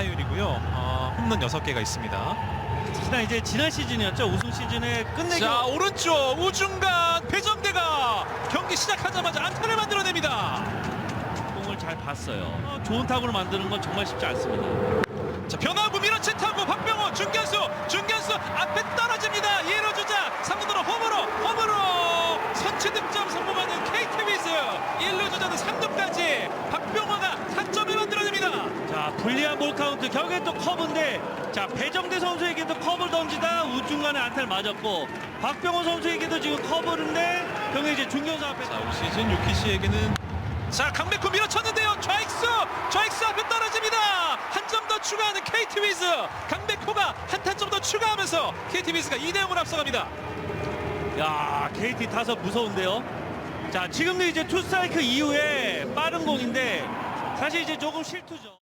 타율이고요. 어, 홈런 6개가 있습니다. 특히나 이제 지난 시즌이었죠. 우승 시즌에 끝내기 자 오른쪽 우중간 배정대가 경기 시작하자마자 안타를 만들어냅니다. 공을 잘 봤어요. 어, 좋은 타구를 만드는 건 정말 쉽지 않습니다. 자 변화구 밀어치 타고 박병호 중견수 중견수 앞에 떨어집니다. 1루 주자 3루로 홈으로 홈으로 선취 득점 성공하는 KT 위즈 1루 주자는 3루까지 박병호가 타점을 만들어냅니다. 자 불리한 볼 카운트 결국엔 또 커브인데 자 배정대 선수에게도 커브를 던지다 우중간에 안타를 맞았고 박병호 선수에게도 지금 커브인데 경기 이제 중견수 앞에 자, 올 시즌 유키 씨에게는 자 강백호 밀어쳤는데요. 좌익수 좌익수 앞에 떨어집니다. 한 점 더 추가하는 KT 위즈 강백호가 한 타점 더 추가하면서 KT 위즈가 2대 0으로 앞서갑니다. 야 KT 타서 무서운데요. 자 지금도 이제 투 스트라이크 이후에 빠른 공인데 사실 이제 조금 실투죠.